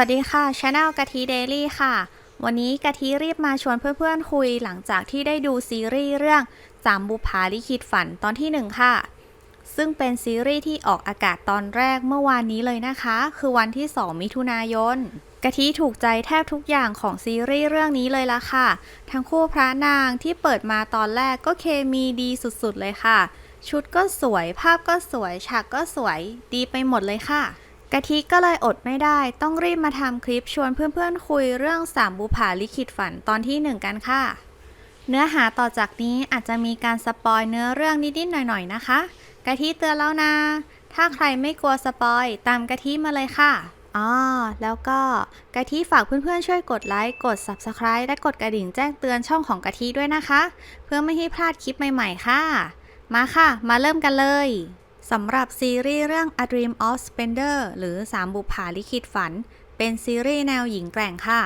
วัสดีค่ะช anel กะทิเดลี่ค่ะ วันนี้กะทิรีบมาชวนเพื่อนๆคุยหลังจากที่ได้ดูซีรีส์เรื่องจามบุภาลิขิตฝันตอนที่หนึ่งค่ะ ซึ่งเป็นซีรีส์ที่ออกอากาศตอนแรกเมื่อวานนี้เลยนะคะ คือวันที่ 2 มิถุนายนกะทิถูกใจแทบทุกอย่างของซีรีส์เรื่องนี้เลยละค่ะ ทั้งคู่พระนางที่เปิดมาตอนแรกก็เคมีดีสุดๆเลยค่ะ ชุดก็สวยภาพก็สวยฉากก็สวยดีไปหมดเลยค่ะ กะทิก็เลยอดไม่ได้ ต้องรีบมาทำคลิปชวนเพื่อนๆคุยเรื่องสามบุภาลิขิตฝันตอนที่หนึ่งกันค่ะ เนื้อหาต่อจากนี้อาจจะมีการสปอยเนื้อเรื่องนิดๆหน่อยๆนะคะ กะทิเตือนแล้วนะ ถ้าใครไม่กลัวสปอยตามกะทิมาเลยค่ะอ๋อแล้วก็กะทิฝากเพื่อนๆช่วยกดไลค์ กด Subscribe และกดกระดิ่งแจ้งเตือนช่องของกะทิด้วยนะคะ เพื่อไม่ให้พลาดคลิปใหม่ๆค่ะ มาค่ะ มาเริ่มกันเลย สำหรับซีรีส์เรื่อง A Dream of Splendor หรือ3บุปผาลิขิตฝัน เป็นซีรีส์แนวหญิงแกร่งค่ะ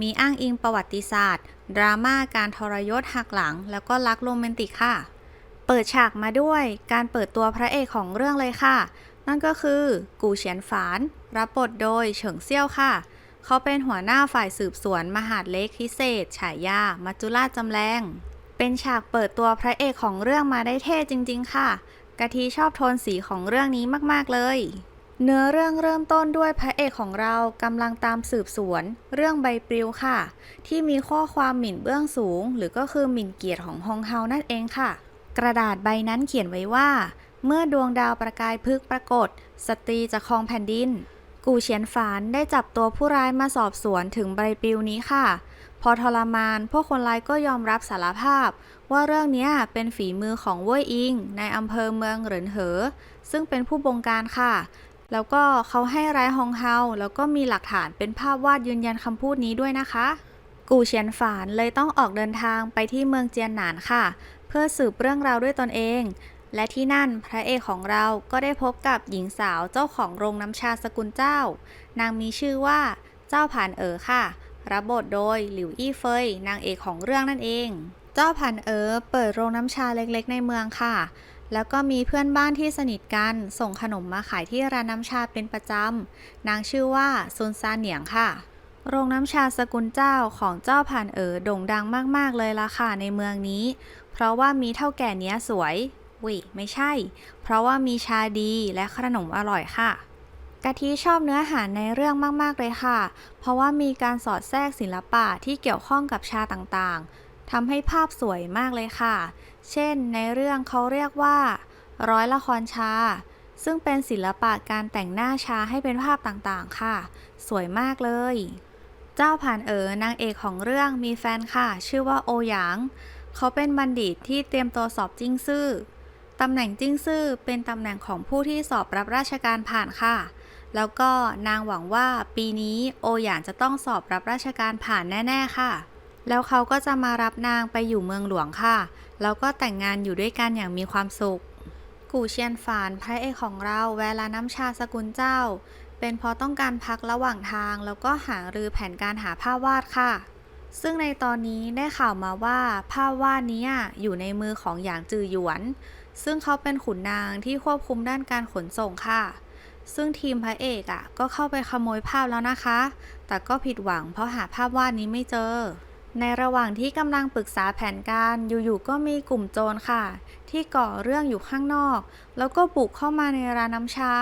มีอ้างอิงประวัติศาสตร์ ดราม่าการทรยศหักหลัง แล้วก็รักโรแมนติกค่ะ เปิดฉากมาด้วยการเปิดตัวพระเอกของเรื่องเลยค่ะ นั่นก็คือกูเฉียนฝาน รับบทโดยเฉิงเซี่ยวค่ะ เขาเป็นหัวหน้าฝ่ายสืบสวนมหาดเล็กพิเศษ ฉายา มัจจุราชจำแรง เป็นฉากเปิดตัวพระเอกของเรื่องมาได้เท่จริง ๆ ค่ะ กะทิชอบโทนสีของเรื่องนี้มากๆเลย เนื้อเรื่องเริ่มต้นด้วยพระเอกของเรากำลังตามสืบสวน เรื่องใบปลิวค่ะ ที่มีข้อความหมิ่นเบื้องสูง หรือก็คือหมิ่นเกียรติของฮองเฮานั่นเองค่ะ กระดาษใบนั้นเขียนไว้ว่า เมื่อดวงดาวประกายพึกปรากฏ สตรีจะครองแผ่นดิน กูเฉียนฝานได้จับตัวผู้ร้ายมาสอบสวนถึงใบปลิวนี้ค่ะ พอทรมาน พวกคนร้ายก็ยอมรับสารภาพ ว่าเรื่องนี้เป็นฝีมือของเว่ยอิง ในอำเภอเมืองเหรินเหอ ซึ่งเป็นผู้บงการค่ะ แล้วก็เขาให้ร้ายฮองเฮาแล้วก็มีหลักฐานเป็นภาพวาดยืนยันคำพูดนี้ด้วยนะคะ กูเฉียนฝานเลยต้องออกเดินทางไปที่เมืองเจียนหนานค่ะ เพื่อสืบเรื่องราวด้วยตนเอง และที่นั่นพระเอกของเราก็ได้พบกับหญิงสาวเจ้าของโรงน้ำชาสกุลเจ้า นางมีชื่อว่าเจ้าผ่านเอ๋อค่ะ รับบทโดยหลิวอี้เฟยนางเอกของเรื่องนั่นเอง เจ้าผ่านเอ๋อเปิดโรงน้ำชาเล็กๆ ในเมืองค่ะ แล้วก็มีเพื่อนบ้านที่สนิทกันส่งขนมมาขายที่ร้านน้ำชาเป็นประจำนางชื่อว่าซุนซานเหนียงค่ะ โรงน้ำชาสกุลเจ้าของเจ้าผ่านเอ๋อโด่งดังมากๆเลยละค่ะในเมืองนี้ เพราะว่ามีเท่าแก่เนี้ยสวยวิไม่ใช่ เพราะว่ามีชาดีและขนมอร่อยค่ะ กะทิชอบเนื้อหาในเรื่องมาก ๆ เลยค่ะ เพราะว่ามีการสอดแทรกศิลปะที่เกี่ยวข้องกับชาต่างๆ ทำให้ภาพสวยมากเลยค่ะ เช่น ในเรื่องเขาเรียกว่า ร้อยละครชา ซึ่งเป็นศิลปะการแต่งหน้าชาให้เป็นภาพต่างๆ ค่ะ สวยมากเลย เจ้าผ่านเอ๋อนางเอกของเรื่องมีแฟนค่ะ ชื่อว่าโอหยาง เขาเป็นบัณฑิตที่เตรียมตัวสอบจิ้งซื่อ ตำแหน่งจิ้งซื่อเป็นตำแหน่งของผู้ที่สอบรับราชการผ่านค่ะ แล้วก็นางหวังว่าปีนี้โอหยานจะต้องสอบรับราชการผ่านแน่ ๆ ค่ะ แล้วเขาก็จะมารับนางไปอยู่เมืองหลวงค่ะ แล้วก็แต่งงานอยู่ด้วยกันอย่างมีความสุข กูเชียนฝานพระเอกของเราแวลาน้ำชาสกุลเจ้า เป็นเพราะต้องการพักระหว่างทาง แล้วก็หารือแผนการหาภาพวาดค่ะ ซึ่งในตอนนี้ได้ข่าวมาว่าภาพวาดนี้อยู่ในมือของหยางจือหยวน ซึ่งเขาเป็นขุนนางที่ควบคุมด้านการขนส่งค่ะ ซึ่งทีมพระเอกอะก็เข้าไปขโมยภาพแล้วนะคะ แต่ก็ผิดหวังเพราะหาภาพวาดนี้ไม่เจอ ในระหว่างที่กำลังปรึกษาแผนการอยู่ๆก็มีกลุ่มโจรค่ะ ที่ก่อเรื่องอยู่ข้างนอก แล้วก็บุกเข้ามาในร้านน้ำชา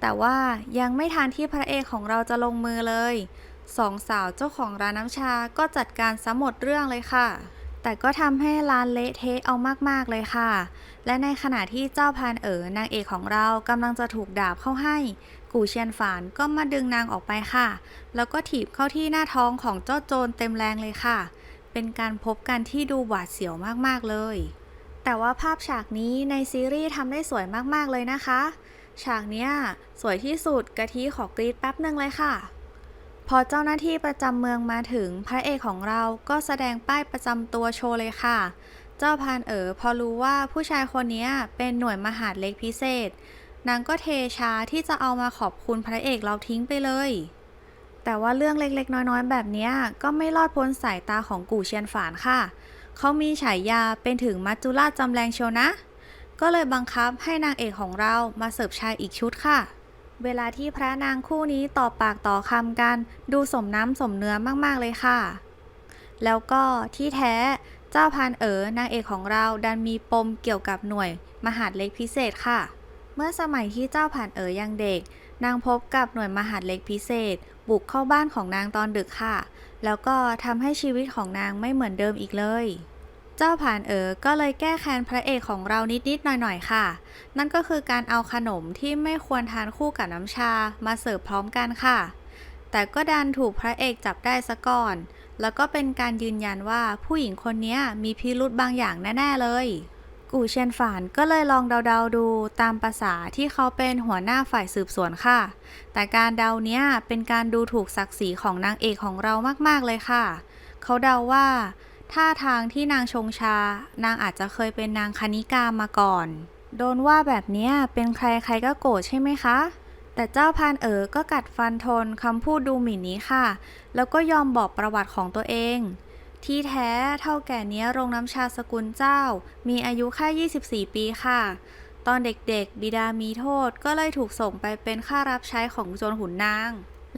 แต่ว่ายังไม่ทันที่พระเอกของเราจะลงมือเลยสองสาวเจ้าของร้านน้ำชาก็จัดการซะหมดเรื่องเลยค่ะ แต่ก็ทำให้ร้านเละเทะเอามากๆเลยค่ะ และในขณะที่เจ้าพานเอ๋อนางเอกของเรากำลังจะถูกดาบเข้าให้ กูเชียนฝานก็มาดึงนางออกไปค่ะ แล้วก็ถีบเข้าที่หน้าท้องของเจ้าโจรเต็มแรงเลยค่ะ เป็นการพบกันที่ดูหวาดเสียวมากๆเลย แต่ว่าภาพฉากนี้ในซีรีส์ทำได้สวยมากๆเลยนะคะ ฉากเนี้ยสวยที่สุดกะทิขอกรีดแป๊บหนึ่งเลยค่ะ พอเจ้าหน้าที่ประจำเมืองมาถึงพระเอกของเราก็แสดงป้ายประจำตัวโชว์เลยค่ะ เจ้าพานเอ๋อพอรู้ว่าผู้ชายคนนี้เป็นหน่วยมหาดเล็กพิเศษ นางก็เทชาที่จะเอามาขอบคุณพระเอกเราทิ้งไปเลย แต่ว่าเรื่องเล็กๆ น้อยๆ แบบนี้ก็ไม่รอดพ้นสายตาของกู่เชียนฝานค่ะ เขามีฉายาเป็นถึงมัจจุราชจำแรงเชียวนะ ก็เลยบังคับให้นางเอกของเรามาเสิร์ฟชายอีกชุดค่ะ เวลาที่พระนางคู่นี้ต่อปากต่อคำกัน ดูสมน้ำสมเนื้อมาก ๆ เลยค่ะ แล้วก็ที่แท้เจ้าพันเอ๋อนางเอกของเราดันมีปมเกี่ยวกับหน่วย มหาดเล็กพิเศษค่ะ เมื่อสมัยที่เจ้าผ่านเอ๋อยังเด็ก นางพบกับหน่วยมหาดเล็กพิเศษ บุกเข้าบ้านของนางตอนดึกค่ะ แล้วก็ทำให้ชีวิตของนางไม่เหมือนเดิมอีกเลย เจ้าผ่านเอ๋อก็เลยแก้แค้นพระเอกของเรานิดๆหน่อยๆค่ะ นั่นก็คือการเอาขนมที่ไม่ควรทานคู่กับน้ำชามาเสิร์ฟพร้อมกันค่ะ แต่ก็ดันถูกพระเอกจับได้ซะก่อน แล้วก็เป็นการยืนยันว่าผู้หญิงคนนี้มีพิรุธบางอย่างแน่ๆเลยกูเชียนฝานก็เลยลองเดาๆดูตามภาษาที่เขาเป็นหัวหน้าฝ่ายสืบสวนค่ะ แต่การเดาเนี้ยเป็นการดูถูกศักดิ์ศรีของนางเอกของเรามากๆเลยค่ะ เขาเดาว่า ท่าทางที่นางชงชา นางอาจจะเคยเป็นนางคณิกามาก่อน โดนว่าแบบนี้เป็นใครใครก็โกรธใช่ไหมคะ แต่เจ้าพานเอ๋อก็กัดฟันทนคำพูดดูหมิ่นนี้ค่ะ แล้วก็ยอมบอกประวัติของตัวเอง ที่แท้เท่าแก่เนี้ยโรงน้ำชาสกุลเจ้า มีอายุแค่ 24 ปีค่ะ ตอนเด็กๆ บิดามีโทษก็เลยถูกส่งไปเป็นข้ารับใช้ของโจรขุนนาง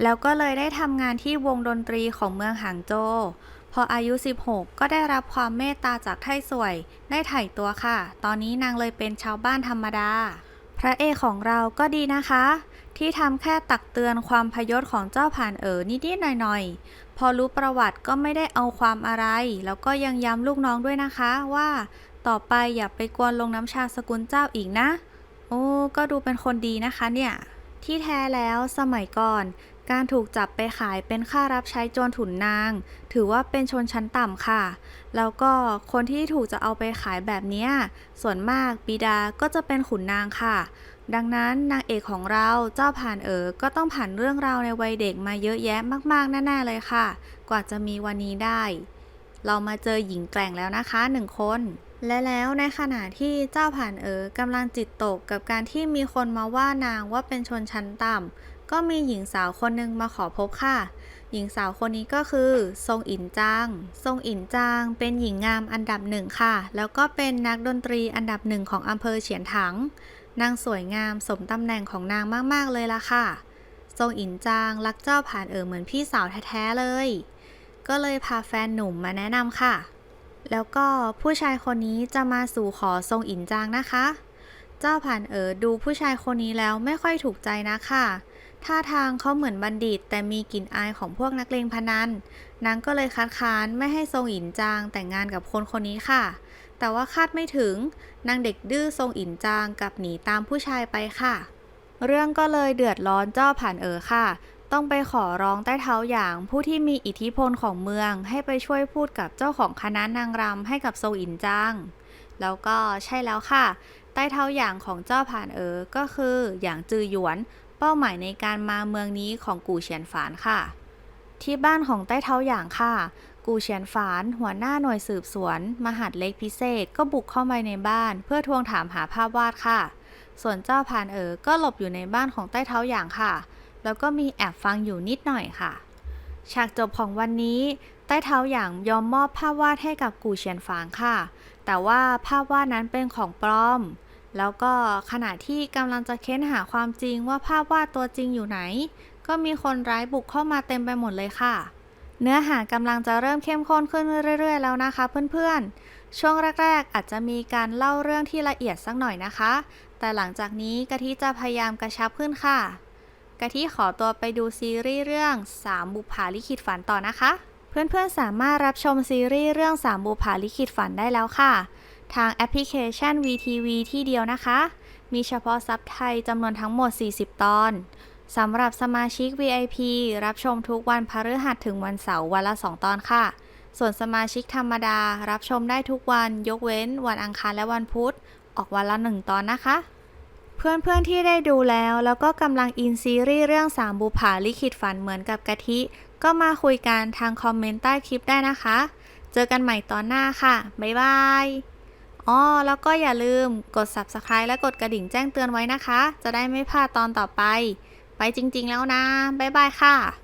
แล้วก็เลยได้ทำงานที่วงดนตรีของเมืองหางโจว พออายุ 16 ก็ได้รับความเมตตาจากไท่สวย ได้ไถ่ตัวค่ะ ตอนนี้นางเลยเป็นชาวบ้านธรรมดา พระเอกของเราก็ดีนะคะ ที่ทำแค่ตักเตือนความพยศของเจ้าผ่านเอ๋อนิดๆหน่อยๆ พอรู้ประวัติก็ไม่ได้เอาความอะไร แล้วก็ยังย้ำลูกน้องด้วยนะคะว่า ต่อไปอย่าไปกวนลงน้ำชาสกุลเจ้าอีกนะ โอ้ก็ดูเป็นคนดีนะคะเนี่ย ที่แท้แล้วสมัยก่อน การถูกจับไปขายเป็นค่ารับใช้โจรถุนนาง ถือว่าเป็นชนชั้นต่ำค่ะ แล้วก็คนที่ถูกจะเอาไปขายแบบนี้ส่วนมากบิดาก็จะเป็นขุนนางค่ะ ดังนั้นนางเอกของเราเจ้าผ่านเอ๋อก็ต้องผ่านเรื่องราวในวัยเด็กมาเยอะแยะมากๆแน่ๆเลยค่ะ กว่าจะมีวันนี้ได้ เรามาเจอหญิงแกร่งแล้วนะคะหนึ่งคน และแล้วในขณะที่เจ้าผ่านเอ๋อกำลังจิตตกกับการที่มีคนมาว่านางว่าเป็นชนชั้นต่ำก็มีหญิงสาวคนหนึ่งมาขอพบค่ะ หญิงสาวคนนี้ก็คือ ทรงอินจาง ทรงอินจาง เป็นหญิงงามอันดับหนึ่งค่ะ แล้วก็เป็นนักดนตรีอันดับหนึ่งของอำเภอเฉียนถัง นางสวยงามสมตำแหน่งของนางมากๆเลยล่ะค่ะ ทรงอินจางรักเจ้าผ่านเอ๋อเหมือนพี่สาวแท้ๆเลย ก็เลยพาแฟนหนุ่มมาแนะนำค่ะ แล้วก็ผู้ชายคนนี้จะมาสู่ขอทรงอินจางนะคะ เจ้าผ่านเอ๋อดูผู้ชายคนนี้แล้วไม่ค่อยถูกใจนะค่ะท่าทางเขาเหมือนบัณฑิต แต่มีกลิ่นอายของพวกนักเลงพนันนางก็เลยคัดค้านไม่ให้ทรงอินจางแต่งงานกับคนคนนี้ค่ะ แต่ว่าคาดไม่ถึงนางเด็กดื้อทรงอินจางกับหนีตามผู้ชายไปค่ะ เรื่องก็เลยเดือดร้อนเจ้าผ่านเอ๋อค่ะ ต้องไปขอร้องใต้เท้าอย่างผู้ที่มีอิทธิพลของเมืองให้ไปช่วยพูดกับเจ้าของคณะนางรำให้กับทรงอินจาง แล้วก็ใช่แล้วค่ะ ใต้เท้าอย่างของเจ้าผ่านเอ๋อก็คืออย่างจือหยวน เป้าหมายในการมาเมืองนี้ของกูเฉียนฝานค่ะ ที่บ้านของใต้เท้าอย่างค่ะ กูเฉียนฝานหัวหน้าหน่วยสืบสวน มหาดเล็กพิเศษก็บุกเข้าไปในบ้าน เพื่อทวงถามหาภาพวาดค่ะ ส่วนเจ้าผ่านเอ๋อก็หลบอยู่ในบ้านของใต้เท้าอย่างค่ะ แล้วก็มีแอบฟังอยู่นิดหน่อยค่ะ ฉากจบของวันนี้ ใต้เท้าอย่างยอมมอบภาพวาดให้กับกูเฉียนฝางค่ะ แต่ว่าภาพวาดนั้นเป็นของปลอม แล้วก็ขณะที่กำลังจะเค้นหาความจริงว่าภาพวาดตัวจริงอยู่ไหน ก็มีคนร้ายบุกเข้ามาเต็มไปหมดเลยค่ะ เนื้อหากำลังจะเริ่มเข้มข้นขึ้นเรื่อย ๆ แล้วนะคะ เพื่อนๆ ช่วงแรก ๆ อาจจะมีการเล่าเรื่องที่ละเอียดสักหน่อยนะคะ แต่หลังจากนี้กะทิจะพยายามกระชับขึ้นค่ะ กะทิขอตัวไปดูซีรีส์เรื่อง 3 บุปผาลิขิตฝันต่อนะคะ เพื่อนๆสามารถรับชมซีรีส์เรื่อง 3 บุปผาลิขิตฝันได้แล้วค่ะ ทางแอปพลิเคชัน VTV ที่เดียวนะคะ มีเฉพาะซับไทยจำนวนทั้งหมด 40 ตอนสำหรับสมาชิก VIP รับชมทุกวันพฤหัสถึงวันเสาร์วันละ 2 ตอนค่ะ ส่วนสมาชิกธรรมดารับชมได้ทุกวันยกเว้นวันอังคารและวันพุธ ออกวันละ 1 ตอนนะคะ เพื่อนๆที่ได้ดูแล้ว แล้วก็กำลังอินซีรีส์เรื่องสามบุผาลิขิตฝันเหมือนกับกะทิ ก็มาคุยกันทางคอมเมนต์ใต้คลิปได้นะคะ เจอกันใหม่ตอนหน้าค่ะ บ๊ายบายอ๋อแล้วก็อย่าลืมกด subscribe และกดกระดิ่งแจ้งเตือนไว้นะคะ จะได้ไม่พลาดตอนต่อไป ไปจริงๆแล้วนะ บ๊ายบายค่ะ